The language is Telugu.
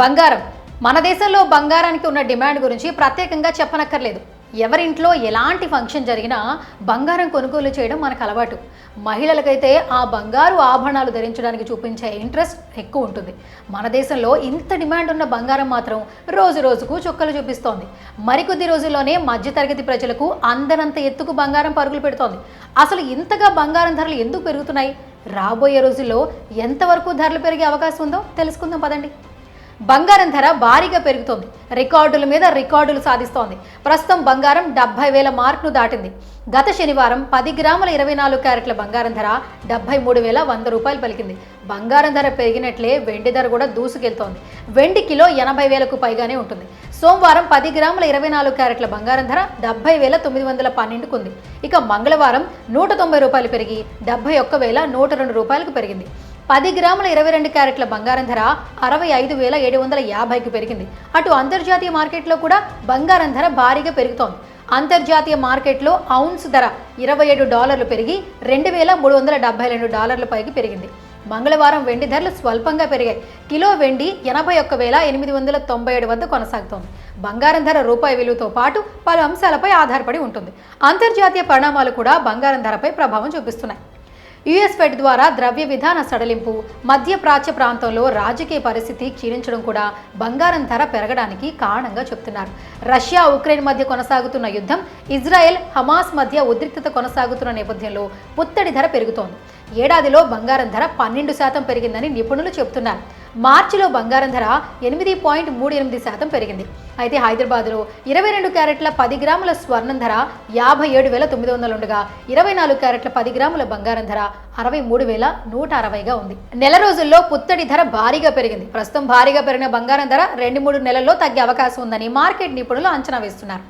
బంగారం. మన దేశంలో బంగారానికి ఉన్న డిమాండ్ గురించి ప్రత్యేకంగా చెప్పనక్కర్లేదు. ఎవరింట్లో ఎలాంటి ఫంక్షన్ జరిగినా బంగారం కొనుగోలు చేయడం మనకు అలవాటు. మహిళలకైతే ఆ బంగారు ఆభరణాలు ధరించడానికి చూపించే ఇంట్రెస్ట్ ఎక్కువ ఉంటుంది. మన దేశంలో ఇంత డిమాండ్ ఉన్న బంగారం మాత్రం రోజు రోజుకు చుక్కలు చూపిస్తోంది. మరికొద్ది రోజుల్లోనే మధ్యతరగతి ప్రజలకు అందనంత ఎత్తుకు బంగారం పరుగులు పెడుతోంది. అసలు ఇంతగా బంగారం ధరలు ఎందుకు పెరుగుతున్నాయి? రాబోయే రోజుల్లో ఎంతవరకు ధరలు పెరిగే అవకాశం ఉందో తెలుసుకుందాం పదండి. బంగారం ధర భారీగా పెరుగుతోంది. రికార్డుల మీద రికార్డులు సాధిస్తోంది. ప్రస్తుతం బంగారం డెబ్బై వేల మార్కును దాటింది. గత శనివారం పది గ్రాముల ఇరవై నాలుగు క్యారెట్ల బంగారం ధర డెబ్బై మూడు వేల వంద రూపాయలు పలికింది. బంగారం ధర పెరిగినట్లే వెండి ధర కూడా దూసుకెళ్తోంది. వెండి కిలో ఎనభై వేలకు పైగానే ఉంటుంది. సోమవారం పది గ్రాముల ఇరవై నాలుగు క్యారెట్ల బంగారం ధర డెబ్బై వేల తొమ్మిది వందల పన్నెండుకు ఉంది ఇక మంగళవారం నూట తొంభై రూపాయలు పెరిగి డెబ్బై ఒక్క వేల నూట రెండు రూపాయలకు పెరిగింది. పది గ్రాముల ఇరవై రెండు క్యారెట్ల బంగారం ధర అరవై ఐదు వేల ఏడు వందల యాభైకి పెరిగింది. అటు అంతర్జాతీయ మార్కెట్లో కూడా బంగారం ధర భారీగా పెరుగుతోంది. అంతర్జాతీయ మార్కెట్లో ఔన్స్ ధర ఇరవై ఏడు డాలర్లు పెరిగి రెండు వేల మూడు వందల డెబ్బై రెండు డాలర్ల పైకి పెరిగింది. మంగళవారం వెండి ధరలు స్వల్పంగా పెరిగాయి. కిలో వెండి ఎనభై ఒక్క వేల ఎనిమిది వందల తొంభై ఏడు వద్ద కొనసాగుతోంది. బంగారం ధర రూపాయి విలువతో పాటు పలు అంశాలపై ఆధారపడి ఉంటుంది. అంతర్జాతీయ పరిణామాలు కూడా బంగారం ధరపై ప్రభావం చూపిస్తున్నాయి. యుఎస్ ఫెడ్ ద్వారా ద్రవ్య విధాన సడలింపు మధ్యప్రాచ్య ప్రాంతంలో రాజకీయ పరిస్థితి క్షీణించడం కూడా బంగారం ధర పెరగడానికి కారణంగా చెబుతున్నారు రష్యా ఉక్రెయిన్ మధ్య కొనసాగుతున్న యుద్ధం ఇజ్రాయెల్ హమాస్ మధ్య ఉద్రిక్తత కొనసాగుతున్న నేపథ్యంలో పుత్తడి ధర పెరుగుతోంది. ఏడాదిలో బంగారం ధర పన్నెండు శాతం పెరిగిందని నిపుణులు చెబుతున్నారు. మార్చిలో బంగారం ధర ఎనిమిది పాయింట్ మూడు ఎనిమిది శాతం పెరిగింది. అయితే హైదరాబాద్లో ఇరవై రెండు క్యారెట్ల పది గ్రాముల స్వర్ణం ధర యాభై ఏడు వేల తొమ్మిది వందలు ఉండగా ఇరవై నాలుగు క్యారెట్ల పది గ్రాముల బంగారం ధర అరవై మూడు వేల నూట అరవైగా ఉంది. నెల రోజుల్లో పుత్తడి ధర భారీగా పెరిగింది. ప్రస్తుతం భారీగా పెరిగిన బంగారం ధర రెండు మూడు నెలల్లో తగ్గే అవకాశం ఉందని మార్కెట్ నిపుణులు అంచనా వేస్తున్నారు.